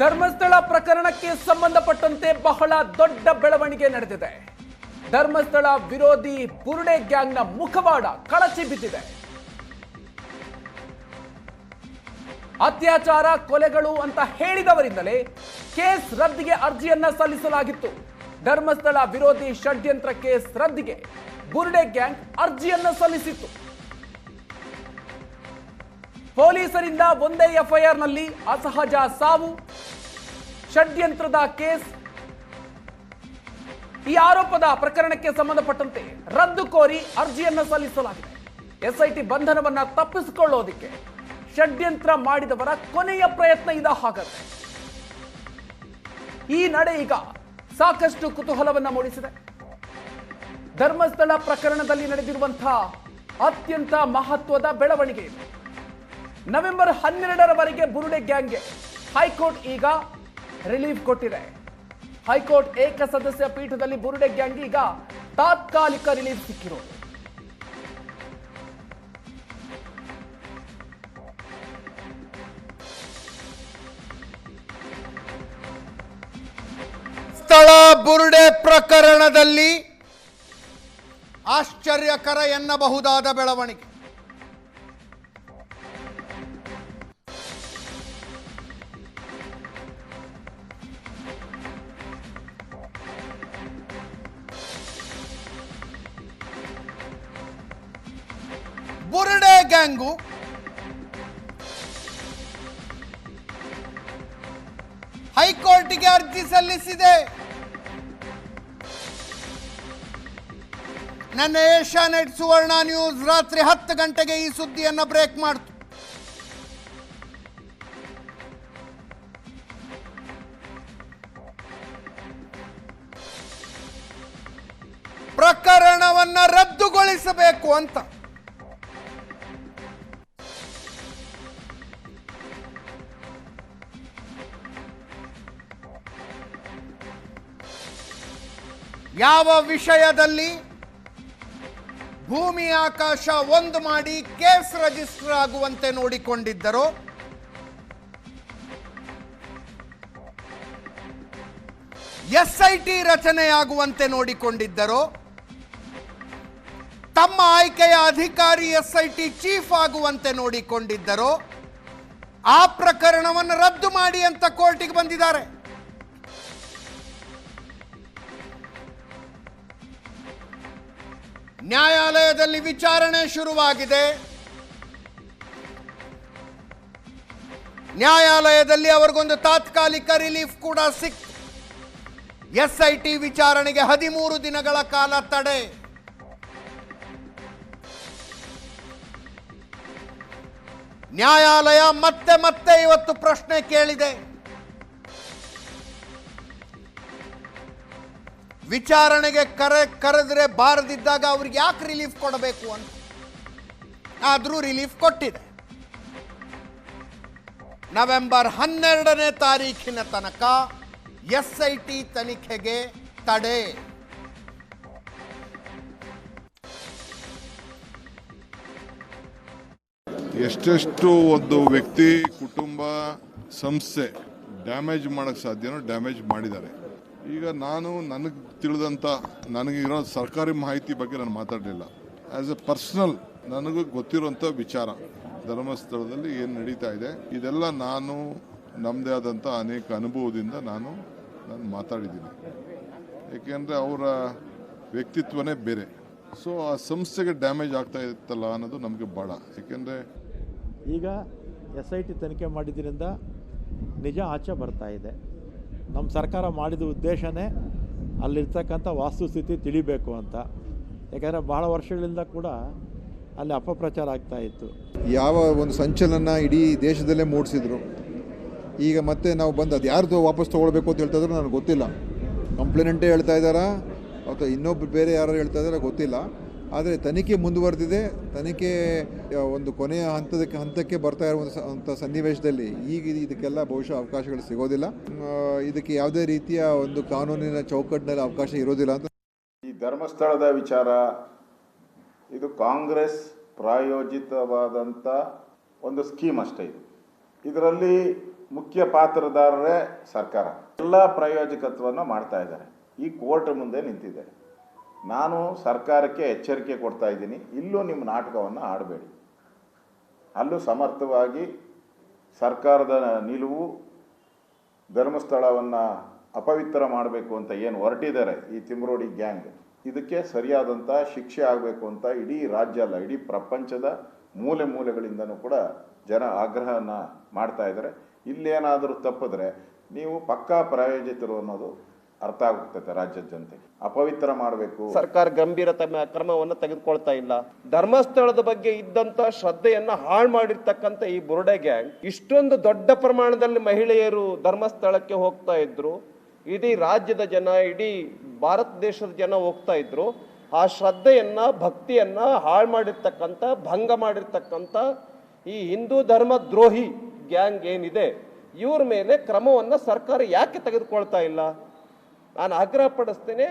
ಧರ್ಮಸ್ಥಳ ಪ್ರಕರಣಕ್ಕೆ ಸಂಬಂಧಪಟ್ಟಂತೆ ಬಹಳ ದೊಡ್ಡ ಬೆಳವಣಿಗೆ ನಡೆದಿದೆ. ಧರ್ಮಸ್ಥಳ ವಿರೋಧಿ ಬುರುಡೆ ಗ್ಯಾಂಗ್ನ ಮುಖವಾಡ ಕಳಚಿ ಬಿದ್ದಿದೆ. ಅತ್ಯಾಚಾರ, ಕೊಲೆಗಳು ಅಂತ ಹೇಳಿದವರಿಂದಲೇ ಕೇಸ್ ರದ್ದಿಗೆ ಅರ್ಜಿಯನ್ನ ಸಲ್ಲಿಸಲಾಗಿತ್ತು. ಧರ್ಮಸ್ಥಳ ವಿರೋಧಿ ಷಡ್ಯಂತ್ರ ಕೇಸ್ ರದ್ದಿಗೆ ಬುರುಡೆ ಗ್ಯಾಂಗ್ ಅರ್ಜಿಯನ್ನ ಸಲ್ಲಿಸಿತ್ತು. ಪೊಲೀಸರಿಂದ ಒಂದೇ ಎಫ್ಐಆರ್ನಲ್ಲಿ ಅಸಹಜ ಸಾವು ಷಡ್ಯಂತ್ರದ ಕೇಸ್. ಈ ಆರೋಪದ ಪ್ರಕರಣಕ್ಕೆ ಸಂಬಂಧಪಟ್ಟಂತೆ ರದ್ದು ಕೋರಿ ಅರ್ಜಿಯನ್ನು ಸಲ್ಲಿಸಲಾಗಿದೆ. ಎಸ್ಐಟಿ ಬಂಧನವನ್ನ ತಪ್ಪಿಸಿಕೊಳ್ಳೋದಿಕ್ಕೆ ಷಡ್ಯಂತ್ರ ಮಾಡಿದವರ ಕೊನೆಯ ಪ್ರಯತ್ನ ಇದ ಹಾಗಾದ್ರೆ. ಈ ನಡೆ ಈಗ ಸಾಕಷ್ಟು ಕುತೂಹಲವನ್ನ ಮೂಡಿಸಿದೆ. ಧರ್ಮಸ್ಥಳ ಪ್ರಕರಣದಲ್ಲಿ ನಡೆದಿರುವಂತಹ ಅತ್ಯಂತ ಮಹತ್ವದ ಬೆಳವಣಿಗೆ. ಇದೆ ನವೆಂಬರ್ ಹನ್ನೆರಡರವರೆಗೆ ಬುರುಡೆ ಗ್ಯಾಂಗ್ಗೆ ಹೈಕೋರ್ಟ್ ಈಗ ರಿಲೀಫ್ ಕೊಟ್ಟಿದೆ. ಹೈಕೋರ್ಟ್ ಏಕ ಸದಸ್ಯ ಪೀಠದಲ್ಲಿ ಬುರುಡೆ ಗ್ಯಾಂಗ್ ಈಗ ತಾತ್ಕಾಲಿಕ ರಿಲೀಫ್ ಸಿಕ್ಕಿರೋದು. ಸ್ಥಳ ಬುರುಡೆ ಪ್ರಕರಣದಲ್ಲಿ ಆಶ್ಚರ್ಯಕರ ಎನ್ನಬಹುದಾದ ಬೆಳವಣಿಗೆ. ಬುರುಡೆ ಗ್ಯಾಂಗು. ಹೈಕೋರ್ಟ್ಗೆ ಅರ್ಜಿ ಸಲ್ಲಿಸಿದೆ. ನನ್ನ ಏಷ್ಯಾನೆಟ್ ಸುವರ್ಣ ನ್ಯೂಸ್ ರಾತ್ರಿ ಹತ್ತು ಗಂಟೆಗೆ ಈ ಸುದ್ದಿಯನ್ನು ಬ್ರೇಕ್ ಮಾಡ್ತು. ಪ್ರಕರಣವನ್ನು ರದ್ದುಗೊಳಿಸಬೇಕು ಅಂತ. ಯಾವ ವಿಷಯದಲ್ಲಿ ಭೂಮಿ ಆಕಾಶ ಒಂದು ಮಾಡಿ ಕೇಸ್ ರಿಜಿಸ್ಟರ್ ಆಗುವಂತೆ ನೋಡಿಕೊಂಡಿದ್ದರೋ? ಎಸ್ಐಟಿ ರಚನೆಯಾಗುವಂತೆ ನೋಡಿಕೊಂಡಿದ್ದರೋ. ತಮ್ಮ ಆಯ್ಕೆಯ ಅಧಿಕಾರಿ ಎಸ್ಐಟಿ ಚೀಫ್ ಆಗುವಂತೆ ನೋಡಿಕೊಂಡಿದ್ದರೋ. ಆ ಪ್ರಕರಣವನ್ನು ರದ್ದು ಮಾಡಿ ಅಂತ ಕೋರ್ಟಿಗೆ ಬಂದಿದ್ದಾರೆ. ನ್ಯಾಯಾಲಯದಲ್ಲಿ ವಿಚಾರಣೆ ಶುರುವಾಗಿದೆ. ನ್ಯಾಯಾಲಯದಲ್ಲಿ ಅವರಿಗೊಂದು ತಾತ್ಕಾಲಿಕ ರಿಲೀಫ್ ಕೂಡ ಸಿಕ್ ಎಸ್ಐಟಿ ವಿಚಾರಣೆಗೆ ಹದಿಮೂರು ದಿನಗಳ ಕಾಲ ತಡೆ. ನ್ಯಾಯಾಲಯ ಮತ್ತೆ ಮತ್ತೆ ಇವತ್ತು ಪ್ರಶ್ನೆ ಕೇಳಿದೆ. ವಿಚಾರಣೆಗೆ ಕರೆ ಕರೆದ್ರೆ ಬಾರದಿದ್ದಾಗ ಅವ್ರಿಗೆ ಯಾಕೆ ರಿಲೀಫ್ ಕೊಡಬೇಕು ಅಂತ? ಆದರೂ ರಿಲೀಫ್ ಕೊಟ್ಟಿದೆ. ನವೆಂಬರ್ ಹನ್ನೆರಡನೇ ತಾರೀಖಿನ ತನಕ ಎಸ್ ಐ ಟಿ ತನಿಖೆಗೆ ತಡೆ. ಎಷ್ಟೆಷ್ಟು ಒಂದು ವ್ಯಕ್ತಿ, ಕುಟುಂಬ, ಸಂಸ್ಥೆ ಡ್ಯಾಮೇಜ್ ಮಾಡೋಕ್ಕೆ ಸಾಧ್ಯನೋ ಡ್ಯಾಮೇಜ್ ಮಾಡಿದ್ದಾರೆ. ಈಗ ನಾನು, ನನಗೆ ತಿಳಿದಂಥ ಇರೋ ಸರ್ಕಾರಿ ಮಾಹಿತಿ ಬಗ್ಗೆ ನಾನು ಮಾತಾಡಲಿಲ್ಲ. ಆ್ಯಸ್ ಎ ಪರ್ಸ್ನಲ್ ನನಗೂ ಗೊತ್ತಿರುವಂಥ ವಿಚಾರ, ಧರ್ಮಸ್ಥಳದಲ್ಲಿ ಏನು ನಡೀತಾ ಇದೆ, ಇದೆಲ್ಲ ನಾನು ನಮ್ಮದೇ ಆದಂಥ ಅನೇಕ ಅನುಭವದಿಂದ ನಾನು ನಾನು ಮಾತಾಡಿದ್ದೀನಿ. ಏಕೆಂದರೆ ಅವರ ವ್ಯಕ್ತಿತ್ವನೇ ಬೇರೆ. ಸೊ ಆ ಸಂಸ್ಥೆಗೆ ಡ್ಯಾಮೇಜ್ ಆಗ್ತಾ ಇತ್ತಲ್ಲ ಅನ್ನೋದು ನಮಗೆ ಭಾಳ ಏಕೆಂದರೆ ಈಗ ಎಸ್ ಐ ಟಿ ತನಿಖೆ ಮಾಡಿದ್ದರಿಂದ ನಿಜ ಆಚೆ ಬರ್ತಾ ಇದೆ. ನಮ್ಮ ಸರ್ಕಾರ ಮಾಡಿದ ಉದ್ದೇಶನೇ ಅಲ್ಲಿರ್ತಕ್ಕಂಥ ವಾಸ್ತುಸ್ಥಿತಿ ತಿಳಿಬೇಕು ಅಂತ. ಯಾಕಂದರೆ ಭಾಳ ವರ್ಷಗಳಿಂದ ಕೂಡ ಅಲ್ಲಿ ಅಪಪ್ರಚಾರ ಆಗ್ತಾ ಇತ್ತು. ಯಾವ ಒಂದು ಸಂಚಲನ ಇಡೀ ದೇಶದಲ್ಲೇ ಮೂಡಿಸಿದ್ರು. ಈಗ ಮತ್ತೆ ನಾವು ಬಂದು ಅದು ಯಾರ್ದು ವಾಪಸ್ ತೊಗೊಳ್ಬೇಕು ಅಂತ ಹೇಳ್ತಾ ಇದ್ರು ನನಗೆ ಗೊತ್ತಿಲ್ಲ. ಕಂಪ್ಲೇನೆಂಟೇ ಹೇಳ್ತಾ ಇದ್ದಾರಾ? ಅಥವಾ ಇನ್ನೊಬ್ರು ಬೇರೆ ಯಾರು ಹೇಳ್ತಾ ಇದ್ದಾರಾ ಗೊತ್ತಿಲ್ಲ. ಆದರೆ ತನಿಖೆ ಮುಂದುವರೆದಿದೆ. ತನಿಖೆ ಒಂದು ಕೊನೆಯ ಹಂತದಕ್ಕೆ, ಹಂತಕ್ಕೆ ಬರ್ತಾ ಇರುವಂಥ ಸನ್ನಿವೇಶದಲ್ಲಿ ಈಗ ಇದು- ಇದಕ್ಕೆಲ್ಲ ಬಹುಶಃ ಅವಕಾಶಗಳು ಸಿಗೋದಿಲ್ಲ. ಇದಕ್ಕೆ ಯಾವುದೇ ರೀತಿಯ ಒಂದು ಕಾನೂನಿನ ಚೌಕಟ್ಟಿನಲ್ಲಿ ಅವಕಾಶ ಇರೋದಿಲ್ಲ ಅಂತ. ಈ ಧರ್ಮಸ್ಥಳದ ವಿಚಾರ, ಇದು ಕಾಂಗ್ರೆಸ್ ಪ್ರಾಯೋಜಿತವಾದಂಥ ಒಂದು ಸ್ಕೀಮ್ ಅಷ್ಟೇ ಇದು. ಇದರಲ್ಲಿ ಮುಖ್ಯ ಪಾತ್ರದಾರರೇ ಸರ್ಕಾರ. ಎಲ್ಲ ಪ್ರಾಯೋಜಕತ್ವವನ್ನು ಮಾಡ್ತಾ ಇದ್ದಾರೆ. ಈ ಕೋರ್ಟ್ ಮುಂದೆ ನಿಂತಿದೆ ನಾನು ಸರ್ಕಾರಕ್ಕೆ ಎಚ್ಚರಿಕೆ ಕೊಡ್ತಾ ಇದ್ದೀನಿ, ಇಲ್ಲೂ ನಿಮ್ಮ ನಾಟಕವನ್ನು ಆಡಬೇಡಿ. ಅಲ್ಲೂ ಸಮರ್ಥವಾಗಿ ಸರ್ಕಾರದ ನಿಲುವು, ಧರ್ಮಸ್ಥಳವನ್ನು ಅಪವಿತ್ರ ಮಾಡಬೇಕು ಅಂತ ಏನು ಹೊರಟಿದ್ದಾರೆ ಈ ತಿಮ್ರೋಡಿ ಗ್ಯಾಂಗ್, ಇದಕ್ಕೆ ಸರಿಯಾದಂಥ ಶಿಕ್ಷೆ ಆಗಬೇಕು ಅಂತ ಇಡೀ ರಾಜ್ಯ ಅಲ್ಲ, ಇಡೀ ಪ್ರಪಂಚದ ಮೂಲೆ ಮೂಲೆಗಳಿಂದನೂ ಕೂಡ ಜನ ಆಗ್ರಹನ ಮಾಡ್ತಾ ಇದ್ದಾರೆ. ಇಲ್ಲೇನಾದರೂ ತಪ್ಪಿದ್ರೆ ನೀವು ಪಕ್ಕಾ ಪ್ರಾಯೋಜಿತರು ಅನ್ನೋದು ಅರ್ಥ ಆಗ್ತೈತೆ ರಾಜ್ಯದ ಜನತೆಗೆ. ಅಪವಿತ್ರ ಮಾಡಬೇಕು. ಸರ್ಕಾರ ಗಂಭೀರ ಕ್ರಮವನ್ನು ತೆಗೆದುಕೊಳ್ತಾ ಇಲ್ಲ. ಧರ್ಮಸ್ಥಳದ ಬಗ್ಗೆ ಇದ್ದಂತ ಶ್ರದ್ಧೆಯನ್ನ ಹಾಳು ಮಾಡಿರ್ತಕ್ಕಂಥ ಈ ಬುರುಡೆ ಗ್ಯಾಂಗ್ ಇಷ್ಟೊಂದು ದೊಡ್ಡ ಪ್ರಮಾಣದಲ್ಲಿ ಮಹಿಳೆಯರು ಧರ್ಮಸ್ಥಳಕ್ಕೆ ಹೋಗ್ತಾ ಇದ್ರು. ಇಡೀ ರಾಜ್ಯದ ಜನ, ಇಡೀ ಭಾರತ ದೇಶದ ಜನ ಹೋಗ್ತಾ ಇದ್ರು. ಆ ಶ್ರದ್ಧೆಯನ್ನ, ಭಕ್ತಿಯನ್ನ ಹಾಳು ಮಾಡಿರ್ತಕ್ಕಂಥ, ಭಂಗ ಮಾಡಿರ್ತಕ್ಕಂಥ ಈ ಹಿಂದೂ ಧರ್ಮ ದ್ರೋಹಿ ಗ್ಯಾಂಗ್ ಏನಿದೆ, ಇವ್ರ ಮೇಲೆ ಕ್ರಮವನ್ನ ಸರ್ಕಾರ ಯಾಕೆ ತೆಗೆದುಕೊಳ್ತಾ ಇಲ್ಲ? ನಾನು ಆಗ್ರಹ ಪಡಿಸ್ತೇನೆ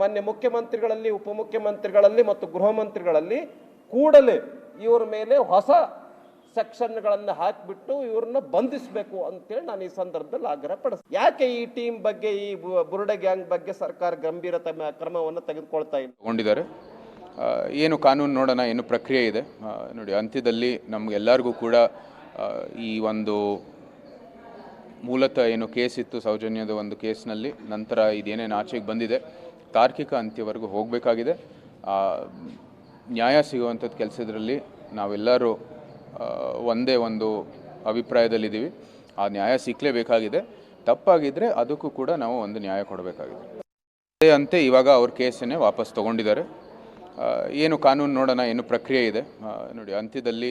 ಮಾನ್ಯ ಮುಖ್ಯಮಂತ್ರಿಗಳಲ್ಲಿ, ಉಪಮುಖ್ಯಮಂತ್ರಿಗಳಲ್ಲಿ ಮತ್ತು ಗೃಹ ಮಂತ್ರಿಗಳಲ್ಲಿ ಕೂಡಲೇ ಇವರ ಮೇಲೆ ಹೊಸ ಸೆಕ್ಷನ್ಗಳನ್ನು ಹಾಕಿಬಿಟ್ಟು ಇವ್ರನ್ನ ಬಂಧಿಸಬೇಕು ಅಂತೇಳಿ ನಾನು ಈ ಸಂದರ್ಭದಲ್ಲಿ ಆಗ್ರಹ ಪಡಿಸ್ತೀನಿ. ಯಾಕೆ ಈ ಟೀಮ್ ಬಗ್ಗೆ, ಈ ಬುರುಡೆ ಗ್ಯಾಂಗ್ ಬಗ್ಗೆ ಸರ್ಕಾರ ಗಂಭೀರ ತಮ್ಮ ಕ್ರಮವನ್ನು ತೆಗೆದುಕೊಳ್ತಾ ತಗೊಂಡಿದ್ದಾರೆ. ಏನು ಕಾನೂನು ನೋಡೋಣ, ಏನು ಪ್ರಕ್ರಿಯೆ ಇದೆ. ನೋಡಿ, ಅಂತ್ಯದಲ್ಲಿ ನಮಗೆಲ್ಲರಿಗೂ ಕೂಡ ಈ ಒಂದು ಮೂಲತಃ ಏನು ಕೇಸ್ ಇತ್ತು, ಸೌಜನ್ಯದ ಒಂದು ಕೇಸ್ನಲ್ಲಿ, ನಂತರ ಇದೇನೇನು ಆಚೆಗೆ ಬಂದಿದೆ, ತಾರ್ಕಿಕ ಅಂತ್ಯವರೆಗೂ ಹೋಗಬೇಕಾಗಿದೆ. ನ್ಯಾಯ ಸಿಗುವಂಥದ್ದು ಕೆಲಸದಲ್ಲಿ ನಾವೆಲ್ಲರೂ ಒಂದೇ ಒಂದು ಅಭಿಪ್ರಾಯದಲ್ಲಿದ್ದೀವಿ. ಆ ನ್ಯಾಯ ಸಿಕ್ಕಲೇಬೇಕಾಗಿದೆ ತಪ್ಪಾಗಿದ್ದರೆ ಅದಕ್ಕೂ ಕೂಡ ನಾವು ಒಂದು ನ್ಯಾಯ ಕೊಡಬೇಕಾಗಿದೆ. ಅದೇ ಅಂತೆ ಇವಾಗ ಅವ್ರ ಕೇಸನ್ನೇ ವಾಪಸ್ ತಗೊಂಡಿದ್ದಾರೆ. ಏನು ಕಾನೂನು ನೋಡೋಣ, ಏನು ಪ್ರಕ್ರಿಯೆ ಇದೆ. ನೋಡಿ, ಅಂತ್ಯದಲ್ಲಿ